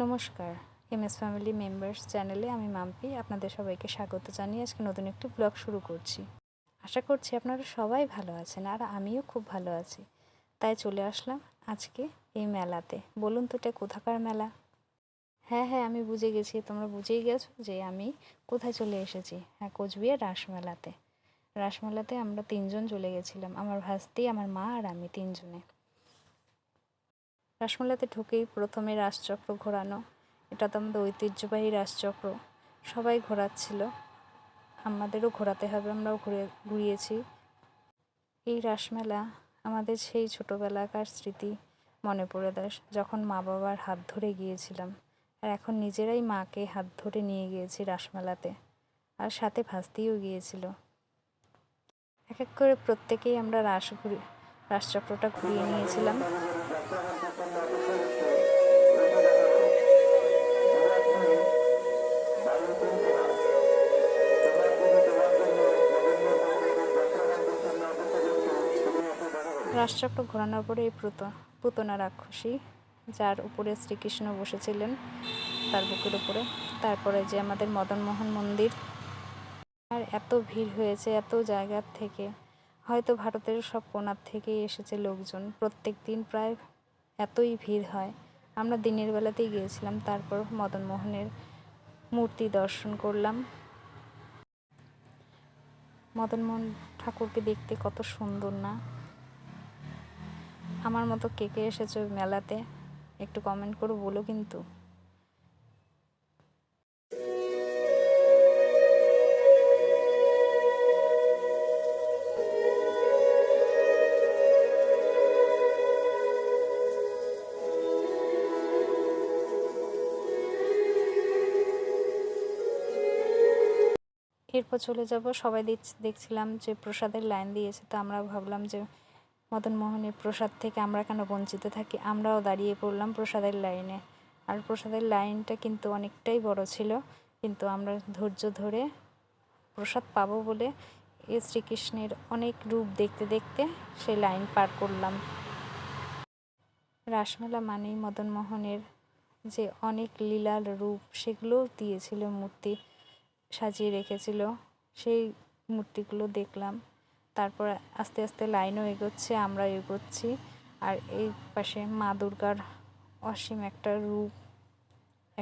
নমস্কার। M S family members চ্যানেলে আমি মাম্পি, আপনাদের সবাইকে স্বাগত জানিয়ে আজকে নতুন একটি ব্লগ শুরু করছি। আশা করছি আপনারা সবাই ভালো আছেন আর আমিও খুব ভালো আছি। তাই চলে আসলাম আজকে এই মেলাতে। বলুন তো এটা কোথাকার মেলা? হ্যাঁ হ্যাঁ আমি বুঝে গেছি। তোমরা বুঝেই গেছো যে আমি কোথায় চলে এসেছি। হ্যাঁ কোচবিহার রাসমেলাতে। রাসমেলাতে আমরা তিনজন চলে গেছিলাম। আমার ভাস্তি, আমার মা আর আমি তিনজনে। রাসমেলাতে ঢুকেই প্রথমে রাসচক্র ঘোরানো। এটা তো আমাদের ঐতিহ্যবাহী রাসচক্র সবাই ঘোরাচ্ছিল। আমাদেরও ঘোরাতে হবে, আমরাও ঘুরে, ঘুরিয়েছি। এই রাসমেলা আমাদের সেই ছোটোবেলাকার স্মৃতি মনে পড়ে দেয় যখন মা বাবার হাত ধরে গিয়েছিলাম। আর এখন নিজেরাই মাকে হাত ধরে নিয়ে গিয়েছি রাসমেলাতে। আর সাথে ভাস্তিও গিয়েছিল। এক এক করে প্রত্যেকেই আমরা রাস ঘুরি রাসচক্রটা ঘুরিয়ে নিয়েছিলাম। রাজচক্র ঘোরানোর পরে এই পুত, পুতনা রাক্ষসী, যার উপরে শ্রীকৃষ্ণ বসেছিলেন তার বুকের উপরে। তারপরে যে আমাদের মদনমোহন মন্দির, আর এত ভিড় হয়েছে এত জায়গার থেকে। হয়তো ভারতের সব কোনার থেকেই এসেছে লোকজন। প্রত্যেক দিন প্রায় এতই ভিড় হয়। আমরা দিনের বেলাতেই গিয়েছিলাম, তারপর মদনমোহনের মূর্তি দর্শন করলাম। মদনমোহন ঠাকুরকে দেখতে কত সুন্দর না? আমার মতো কে কে এসেছ মেলাতে? একটু কমেন্ট করে, বলো কিন্তু। এরপর চলে যাব। সবাই দেখছিলাম যে প্রসাদের লাইন দিয়েছে, তো আমরা ভাবলাম যে মদন মোহনের প্রসাদ থেকে আমরা কেন বঞ্চিত থাকি? আমরাও দাঁড়িয়ে পড়লাম প্রসাদের লাইনে। আর প্রসাদের লাইনটা কিন্তু অনেকটাই বড় ছিল। কিন্তু আমরা ধৈর্য ধরে প্রসাদ পাবো বলে এ শ্রীকৃষ্ণের অনেক রূপ দেখতে দেখতে সেই লাইন পার করলাম। রাসমেলা মানেই মদন মোহনের যে অনেক লীলার রূপ, সেগুলোও দিয়েছিল মূর্তি সাজিয়ে রেখেছিল। সেই মূর্তিগুলো দেখলাম। তারপর আস্তে আস্তে লাইনও এগোচ্ছে, আমরা এগোচ্ছি। আর এই পাশে মা দুর্গার অসীম একটা রূপ,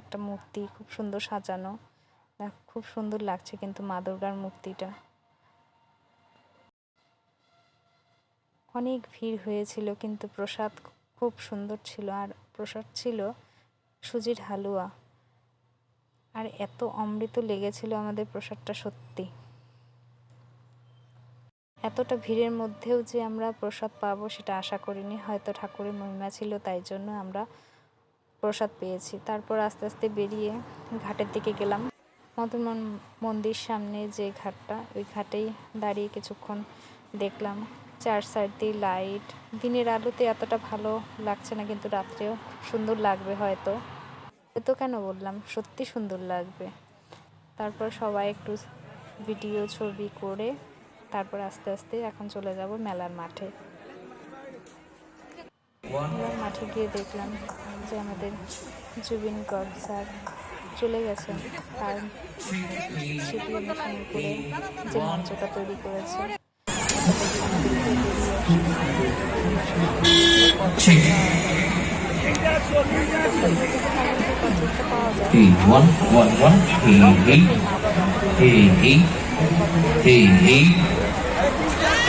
একটা মূর্তি খুব সুন্দর সাজানো। খুব সুন্দর লাগছে কিন্তু মা দুর্গার মূর্তিটা। অনেক ভিড় হয়েছিল কিন্তু প্রসাদ খুব সুন্দর ছিল। আর প্রসাদ ছিল সুজির হালুয়া। আর এত অমৃত লেগেছিল আমাদের প্রসাদটা সত্যি। এতটা ভিড়ের মধ্যেও যে আমরা প্রসাদ পাবো সেটা আশা করিনি। হয়তো ঠাকুরের মহিমা ছিল, তাই জন্য আমরা প্রসাদ পেয়েছি। তারপর আস্তে আস্তে বেরিয়ে ঘাটের দিকে গেলাম। মদন মন্দির সামনে যে ঘাটটা, ওই ঘাটেই দাঁড়িয়ে কিছুক্ষণ দেখলাম। চার সাইড দিয়ে লাইট দিনের আলোতে এতটা ভালো লাগছে না, কিন্তু রাত্রেও সুন্দর লাগবে হয়তো। তো কেন বললাম? সত্যি সুন্দর লাগবে। তারপর সবাই একটু ভিডিও ছবি করে তারপর আস্তে আস্তে এখন চলে যাব মেলার মাঠে। মেলার মাঠে গিয়ে দেখলাম যে আমাদের জুবিন গর্গ স্যার চলে গেছে তার যে মঞ্চটা তৈরি করেছে। Hey, one, one, one,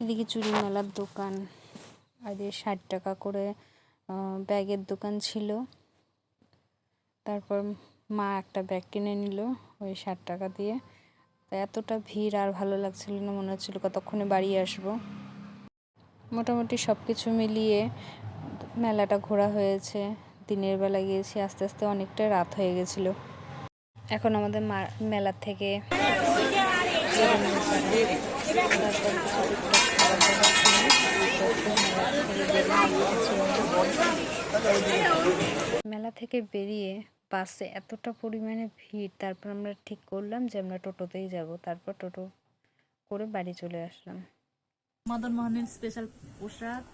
এদিকে চুড়ি মেলার দোকান। আগে ষাট টাকা করে ব্যাগের দোকান ছিল। তারপর মা একটা ব্যাগ কিনে নিল ওই ষাট টাকা দিয়ে। তা এতটা ভিড় আর ভালো লাগছিল না, মনে হচ্ছিল কতক্ষণে বাড়ি আসব। মোটামুটি সব কিছু মিলিয়ে মেলাটা ঘোরা হয়েছে। দিনের বেলা গিয়েছি, আস্তে আস্তে অনেকটা রাত হয়ে গেছিল। এখন আমাদের মা- মেলা থেকে মেলা থেকে বেরিয়ে বাসে এতটা পরিমাণে ভিড়, তারপর আমরা ঠিক করলাম যে আমরা টোটোতেই যাব। তারপর টোটো করে বাড়ি চলে আসলাম। মদন মোহনের স্পেশাল প্রসাদ।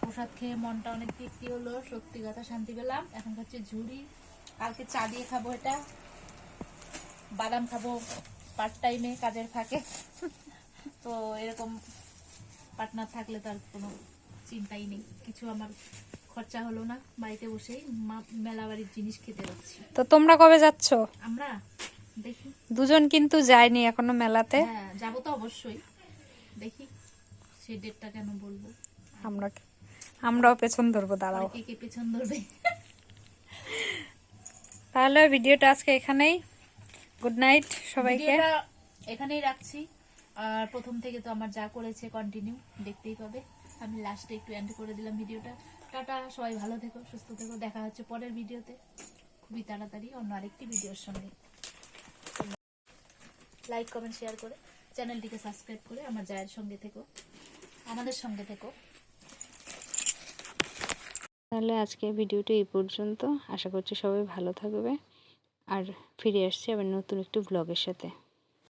প্রসাদ খেয়ে মনটা অনেক তৃপ্তি হলো, সত্যি কথা শান্তি পেলাম। এখন হচ্ছে ঝুড়ি। কালকে চা দিয়ে খাব এটা। বাদাম খাব পার্ট টাইমে কাজের ফাঁকে। তো এরকম পার্টনার থাকলে তার কোনো চিন্তাই নেই। কিছু আমার খরচা হলো না বাড়িতে বসেই মেলা বাড়ির জিনিস খেতে পাচ্ছি তো তোমরা কবে যাচ্ছ? আমরা? দেখি। দুজন কিন্তু যায়নি এখনও মেলাতে। হ্যাঁ যাব তো অবশ্যই। দেখি সেই ডেটটা কেন বলব। আমরা আমরাও পেছন ধরবো দাঁড়াও। কে কে পেছন ধরবে? তাহলে ভিডিওটা আজকে এখানেই। গুড নাইট সবাইকে। এখানেই রাখছি। আর প্রথম থেকে তো আমার যা করেছে কন্টিনিউ দেখতেই পাবে। আমি লাস্টে একটু এন্ড করে দিলাম ভিডিওটা। টাটা, সবাই ভালো থেকো, সুস্থ থেকো। দেখা হচ্ছে পরের ভিডিওতে। খুবই তাড়াতাড়ি অন্য আরেকটি ভিডিওর সঙ্গে। লাইক কমেন্ট শেয়ার করে চ্যানেলটিকে সাবস্ক্রাইব করে আমার জায়ের সঙ্গে থেকো, আমাদের সঙ্গে থেকো। তাহলে আজকে ভিডিওটা এই পর্যন্ত। আশা করছি সবাই ভালো থাকবে। আর ফিরে আসছি আবার নতুন একটু ব্লগের সাথে।